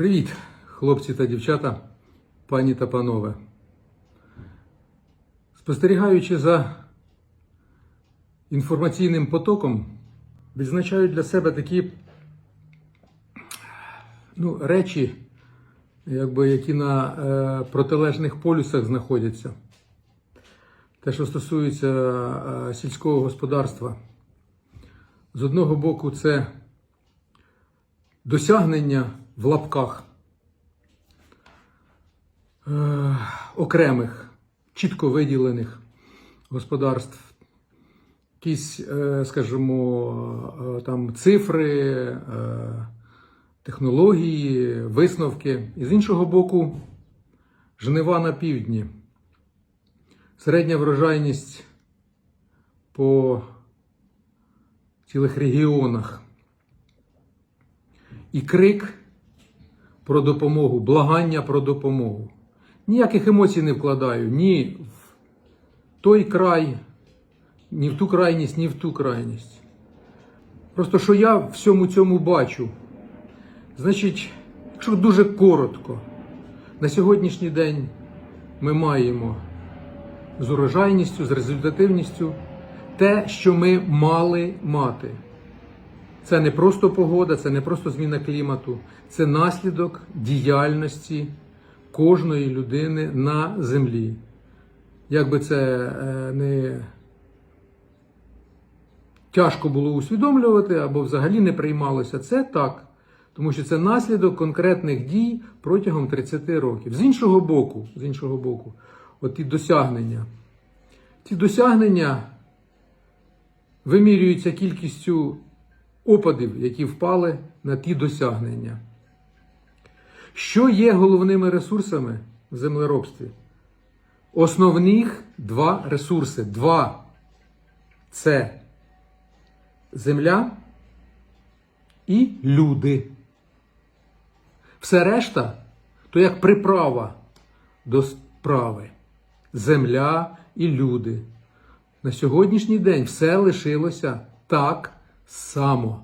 Привіт, хлопці та дівчата, пані та панове. Спостерігаючи за інформаційним потоком, відзначаю для себе такі ну, речі, якби, які на е, протилежних полюсах знаходяться. Те, що стосується е, сільського господарства. З одного боку, це досягнення в лапках е, окремих, чітко виділених господарств, якісь, е, скажімо, е, там цифри, е, технології, висновки. І з іншого боку, жнива на півдні. Середня врожайність по цілих регіонах. І крик про допомогу, благання про допомогу. Ніяких емоцій не вкладаю ні в той край, ні в ту крайність, ні в ту крайність. Просто що я всьому цьому бачу. Значить, якщо дуже коротко, на сьогоднішній день ми маємо з урожайністю, з результативністю те, що ми мали мати. Це не просто погода, це не просто зміна клімату, це наслідок діяльності кожної людини на землі. Як би це е, не тяжко було усвідомлювати або взагалі не приймалося, це так. Тому що це наслідок конкретних дій протягом 30 років. З іншого боку, з іншого боку, от ті досягнення. Ці досягнення вимірюються кількістю опадів, які впали на ті досягнення. Що є головними ресурсами в землеробстві? Основних два ресурси. Два це земля і люди. Все решта то як приправа до справи. Земля і люди. На сьогоднішній день все лишилося так само.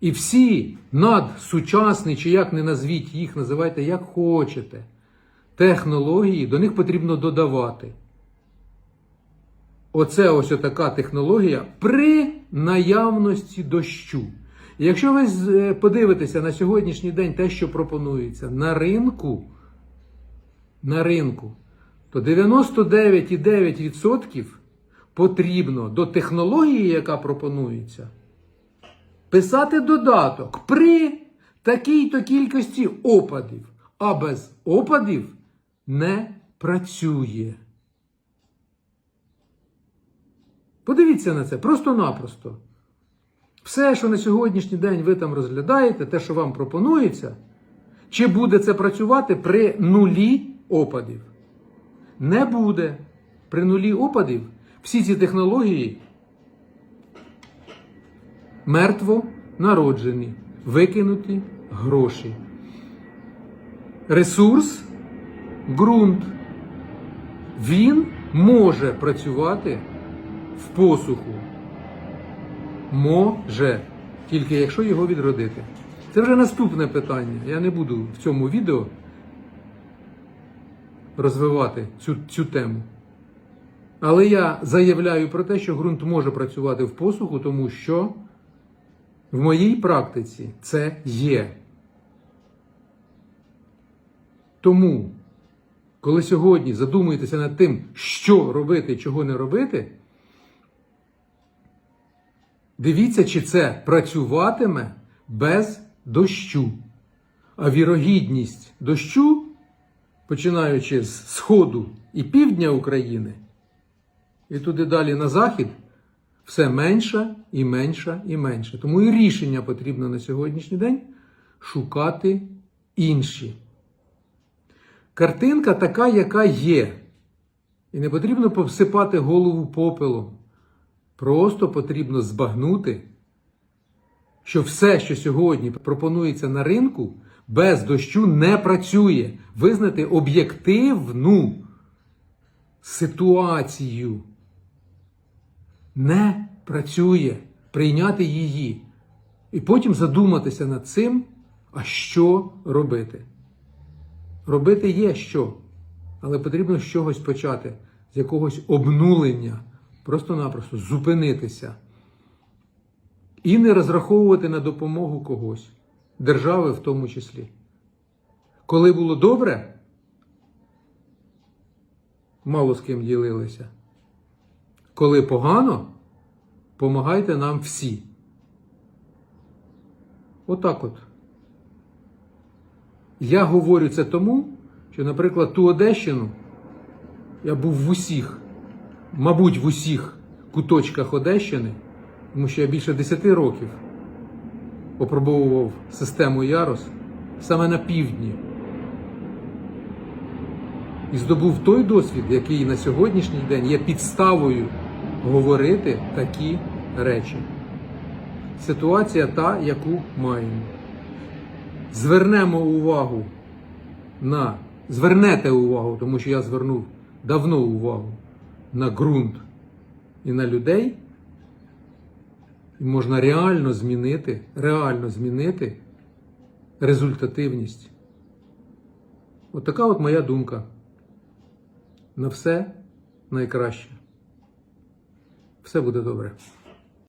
І всі надсучасні, чи як не назвіть їх, називайте як хочете, технології до них потрібно додавати. Оце ось така технологія при наявності дощу. І якщо ви подивитеся на сьогоднішній день те, що пропонується на ринку, на ринку, то 99,9% потрібно до технології, яка пропонується, писати додаток при такій-то кількості опадів, а без опадів не працює. Подивіться на це просто-напросто. Все, що на сьогоднішній день ви там розглядаєте, те, що вам пропонується, чи буде це працювати при нулі опадів? Не буде. При нулі опадів всі ці технології мертво народжені, викинуті гроші. Ресурс ґрунт. Він може працювати в посуху. Може, тільки якщо його відродити. Це вже наступне питання. Я не буду в цьому відео розвивати цю, цю тему. Але я заявляю про те, що ґрунт може працювати в посуху, тому що в моїй практиці це є. Тому, коли сьогодні задумуєтеся над тим, що робити і чого не робити, дивіться, чи це працюватиме без дощу. А вірогідність дощу, починаючи з сходу і півдня України, і туди далі на захід, все менше і менше і менше. Тому і рішення потрібно на сьогоднішній день шукати інші. Картинка така, яка є. І не потрібно повсипати голову попелом. Просто потрібно збагнути, що все, що сьогодні пропонується на ринку, без дощу не працює. Визнати об'єктивну ситуацію. Не працює. Прийняти її. І потім задуматися над цим, А що робити? Робити є що, але потрібно з чогось почати, з якогось обнулення, просто-напросто зупинитися і не розраховувати на допомогу когось, держави в тому числі. Коли було добре, мало з ким ділилися. Коли погано, помагайте нам всі. Отак от. Я говорю це тому, що, наприклад, ту Одещину я був в усіх, мабуть, в усіх куточках Одещини, тому що я більше 10 років опробовував систему Ярос саме на півдні. І здобув той досвід, який на сьогоднішній день є підставою говорити такі речі. Ситуація та, яку маємо. Звернемо увагу на звернете увагу, тому що я звернув давно увагу на ґрунт і на людей, і можна реально змінити, реально змінити результативність. От така от моя думка. На все найкраще. Все буде добре.